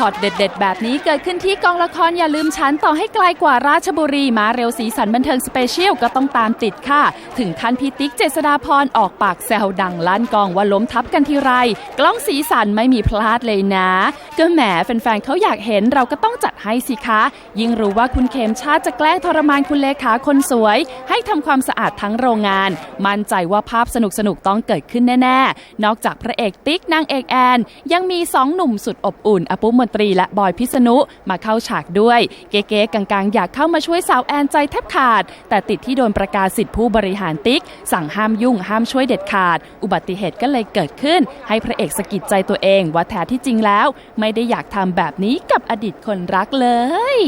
ช็อตเด็ด ๆ แบบนี้เกิดขึ้นที่กองละครอย่าลืมฉันต่อให้ไกลกว่าราชบุรีมาเร็วสีสันบันเทิงสเปเชียลก็ต้องตามติดค่ะ ถึงขั้นพีติ๊กเจษดาพรออกปากแซวดังลั่นกองว่าล้มทับกันทีไร กล้องสีสันไม่มีพลาดเลยนะ ก็แหมแฟนๆเขาอยากเห็นเราก็ต้องจัดให้สิคะ ยิ่งรู้ว่าคุณเขมชาติจะแกล้งทรมานคุณเลขาคนสวย ให้ทำความสะอาดทั้งโรงงาน มั่นใจว่าภาพสนุกๆต้องเกิดขึ้นแน่ๆนอกจากพระเอกติ๊กนางเอกแอนยังมีสองหนุ่มสุดอบอุ่นอปุมนตรีและบอยพิษณุมาเข้าฉากด้วย เก๋ๆกังๆ อยากเข้ามาช่วยสาวแอนใจแทบขาด แต่ติดที่โดนประกาศสิทธิผู้บริหารติ๊ก สั่งห้ามยุ่งห้ามช่วยเด็ดขาด อุบัติเหตุก็เลยเกิดขึ้น ให้พระเอกสะกิดใจตัวเองว่าแท้ที่จริงแล้ว ไม่ได้อยากทำแบบนี้กับอดีตคนรักเลย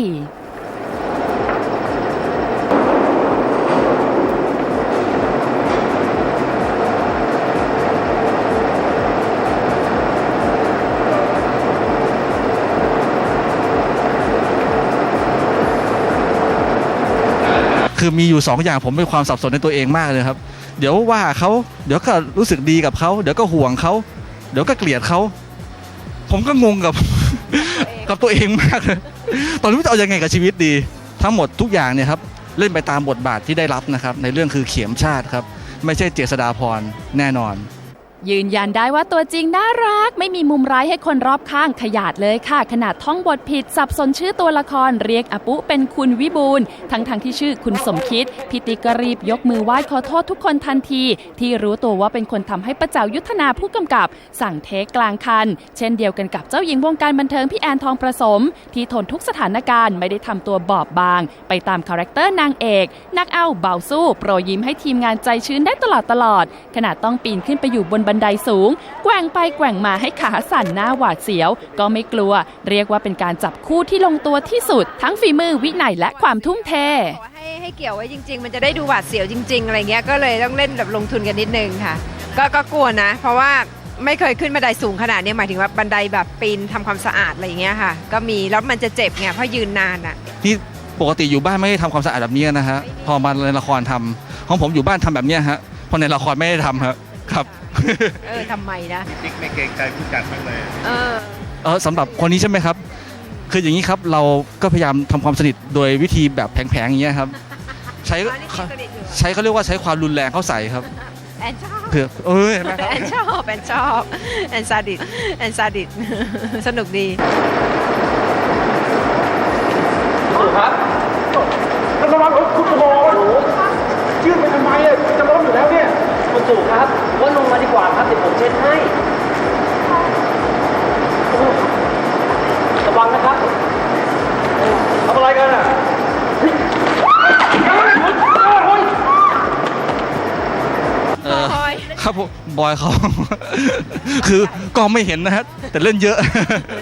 คือมีอยู่สองอย่างผมมีความสับสนในตัวเองมากเลยครับ เดี๋ยวว่าเขาเดี๋ยวก็รู้สึกดีกับเขาเดี๋ยวก็ห่วงเขาเดี๋ยวก็เกลียดเขาผมก็งงกับกับตัวเองมากเลยตอนนี้จะเอายังไงกับชีวิตดี ทั้งหมดทุกอย่างเนี่ยครับเล่นไปตามบทบาทที่ได้รับนะครับ ในเรื่องคือเขียมชาติครับ ไม่ใช่เจษดาพรแน่นอน ยืนยันได้ว่าตัวจริงน่ารัก ไม่มีมุมร้ายให้คนรอบข้างขยาดเลยค่ะ ขนาดท่องบทผิด สับสนชื่อตัวละครเรียกอปุเป็นคุณวิบูลทั้งทงๆที่ชื่อคุณสมคิด พิติกรีบยกมือไหว้ขอโทษทุกคนทันที ที่รู้ตัวว่าเป็นคนทำให้ประเจ้ายุทธนาผู้กำกับ สั่งเทคกลางคัน เช่นเดียวกันกับเจ้าหญิงวงการบันเทิงพี่แอนทองประสม ที่ทนทุกสถานการณ์ไม่ได้ทำตัวบอบบาง ไปตามคาแรคเตอร์นางเอกนักเอาเบาสู้โปรยยิ้มให้ทีมงานใจชื้นได้ตลอดตลอดขนาดต้องปีนขึ้นไปอยู่บนบันไดสูง แกว่งไปแกว่งมาให้ขาสั่นหน้าหวาดเสียว ก็ไม่กลัว เรียกว่าเป็นการจับคู่ที่ลงตัวที่สุด ทั้งฝีมือวินัยและความทุ่มเทบอกว่าให้ให้เกี่ยวไว้จริง ๆ มันจะได้ดูหวาดเสียวจริง ๆ อะไรเงี้ยก็เลยต้องเล่นแบบลงทุนกันนิดนึงค่ะ ก็ก็กลัวนะ เพราะว่าไม่เคยขึ้นบันไดสูงขนาดเนี้ยหมายถึงว่าบันไดแบบปีนทำความสะอาดอะไรอย่างเงี้ยค่ะ ก็มีแล้วมันจะเจ็บไงเพราะยืนนานอะนี่ปกติอยู่บ้านไม่ได้ทำความสะอาดแบบนี้นะฮะพอมาในละครทำของผมอยู่บ้านทำแบบเนี้ยฮะพอในละครไม่ได้ทำครับ ครับ เออทำไมนะติ๊กไม่เกรงใจผู้จัดบ้างเลยเออ เออสำหรับคนนี้ใช่ไหมครับ คืออย่างนี้ครับเราก็พยายามทำความสนิทโดยวิธีแบบแผลงๆอย่างเงี้ยครับ ใช้อ๋อนี่คิดสนิทอยู่ใช้เขาเรียกว่าใช้ความรุนแรงเข้าใส่ครับแอนชอบเผื่อเอ้ยเห็นไหมครับ แอนชอบแอนชอบแอนซาดิสแอนซาดิส สนุกดี แล้วระวังรถคุณโอ้โหยื่นไปทำไมอะจะล้มอยู่แล้วเนี่ย คุณตู่ครับ ว่าลงมาดีกว่าครับเดี๋ยวผมเช็ดให้ระวังนะครับทำอะไรกันอะเออบอยครับผมบอยเขา คือกล้องไม่เห็นนะฮะ แต่เล่นเยอะ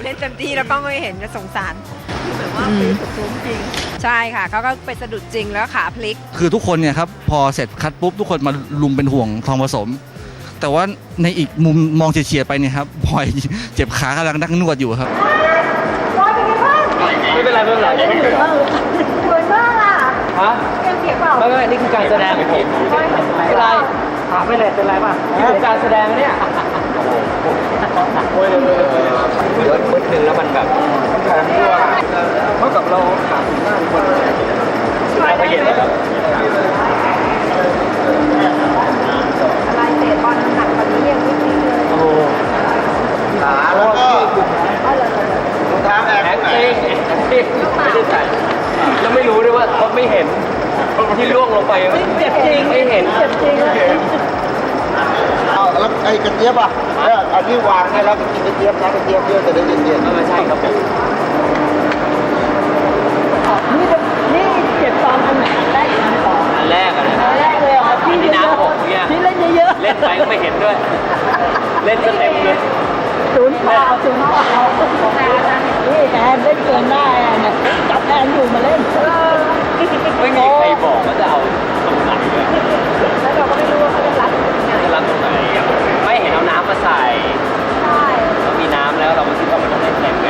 เล่นเต็มที่แล้วก็ไม่เห็นก็สงสารแบบว่าไปถูกล้มจริงใช่ค่ะเขาก็ไปสะดุดจริงแล้วขาพลิก คือทุกคนเนี่ยครับ พอเสร็จคัดปุ๊บ ทุกคนมาลุมเป็นห่วงทองผสม แต่ว่าในอีกมุมมองเฉียดๆไปเนี่ยครับบอยเจ็บขากำลังนักนวดอยู่ครับไม่เป็นไรไม่เป็นไรไม่เป็นไรสวยมากอะฮะไม่ไม่นี่คือการแสดงของผมไม่เป็นไรถามไม่เลยเป็นไรป่ะนี่คือการแสดงนะเนี่ยโอ้ยเลยเดี๋ยวมืดนึงแล้วมันแบบแข็งตัวเท่ากับเราขาดหน้าคนไม่เห็นเลยครับ อะไรเตะบอลหนักกว่านี้ยังไม่มีเลย โอ้ขาแล้วก็ รองเท้าแอร์ แอ ที่ ค ไหน ติ้งแอคติ้งไม่ได้ใส่แล้วไม่รู้ด้วยว่าเขาไม่เห็นที่ล่วงลง ไปเจ็บจริงไม่เห็นเจ็บจริงเอาแล้วไอ้กระเจี๊ยบอะแล้วอันนี้วางให้แล้วก็กินกระเจี๊ยบนะกระเจี๊ยบเยอะจะได้เย็นๆไม่ใช่ครับผมนี่เจ็บตอนตรงไหนอันแรกอันสองอันแรกอะนะอันแรกเลยเหรออันที่น้ำหกเนี่ยที่เล่นเยอะเล่นไปก็ไม่เห็นด้วย เล่นจนเต็มเลยๆศูนย์เปล่าศูนย์เปล่านี่แอนเล่นเกินหน้าแอนเนี่ยจับแอนอยู่มาเล่น ไม่มีใครบอกว่าจะเอาตรงไหนเลยแล้วเราก็ไม่รู้ว่าเขาจะรัดยังไงจะรับตรงไหนไม่เห็นเอาน้ำมาใส่ใช่มีน้ำแล้วเราก็คิดว่ามันต้องเล่นเต็มไง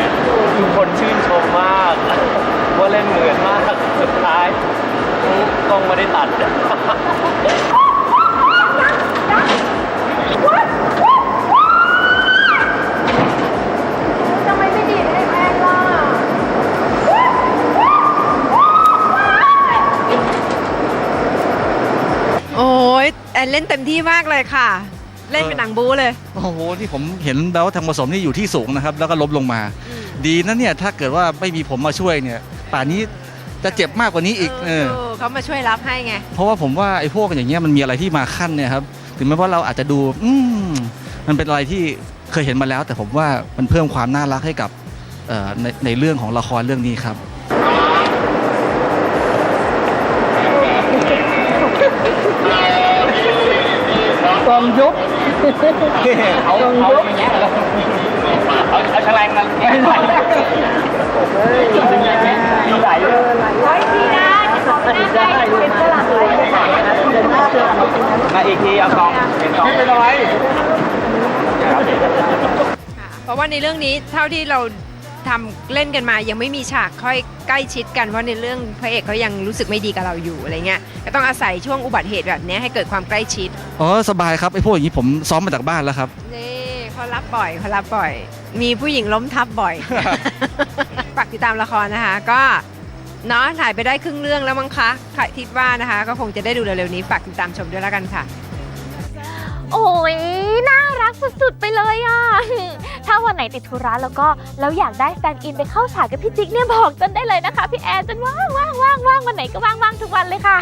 ทุกคนชื่นชมมาก ว่าเล่นเหมือนมากสุดท้ายกล้องไม่ได้ตัด ทำไมไม่ดีดให้แอน เล่นเต็มที่มากเลยค่ะ เล่นเป็นหนังบู๊เลย โอ้โหที่ผมเห็นแล้วทางผสมนี่อยู่ที่สูงนะครับ แล้วก็ล้มลงมา ดีนะเนี่ยถ้าเกิดว่าไม่มีผมมาช่วยเนี่ย ป่านนี้จะเจ็บมากกว่านี้อีกเออถูกเขามาช่วยรับให้ไง เพราะว่าผมว่าไอ้พวกอย่างเงี้ยมันมีอะไรที่มาขั้นเนี่ยครับถึงแม้ว่าเราอาจจะดู อืมมันเป็นอะไรที่เคยเห็นมาแล้ว แต่ผมว่ามันเพิ่มความน่ารักให้กับเอ่อในในเรื่องของละครเรื่องนี้ครับ กองยุบเอาเอาอย่างเงี้ยเหรอเอาเอาแฉลงมาแทงหน่อยเฮ้ยไหลเลยร้อยทีนะได้เป็นฝรั่งเลยมาอีกทีเอากองเป็นกองเป็นอะไรเพราะว่าในเรื่องนี้เท่าที่เรา ทำเล่นกันมายังไม่มีฉากค่อยใกล้ชิดกันเพราะในเรื่องพระเอกเขายังรู้สึกไม่ดีกับเราอยู่อะไรเงี้ยก็ต้องอาศัยช่วงอุบัติเหตุแบบเนี้ยให้เกิดความใกล้ชิดอ๋อสบายครับไอ้พวกอย่างนี้ผมซ้อมมาจากบ้านแล้วครับนี่เขารับบ่อยเขารับบ่อย มีผู้หญิงล้มทับบ่อยฝากติดตามละครนะคะ ก็เนาะถ่ายไปได้ครึ่งเรื่องแล้วมั้งคะคิดว่านะคะ ก็คงจะได้ดูเร็วๆนี้ฝากติดตามชมด้วยแล้วกันค่ะ โอ้ยน่ารัก สุดๆไปเลยอะ ถ้าวันไหนติดธุระแล้วก็แล้วอยากได้แฟนอินไปเข้าฉากกับพี่จิ๊กเนี่ยบอกจนได้เลยนะคะพี่แอนจนว่างว่างว่างว่างวันไหนก็ว่างว่างทุกวันเลยค่ะ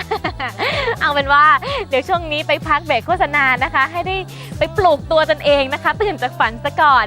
เอาเป็นว่าเดี๋ยวช่วงนี้ไปพักเบรกโฆษณานะคะ ให้ได้ไปปลูกตัวตนเองนะคะตื่นจากฝันซะก่อน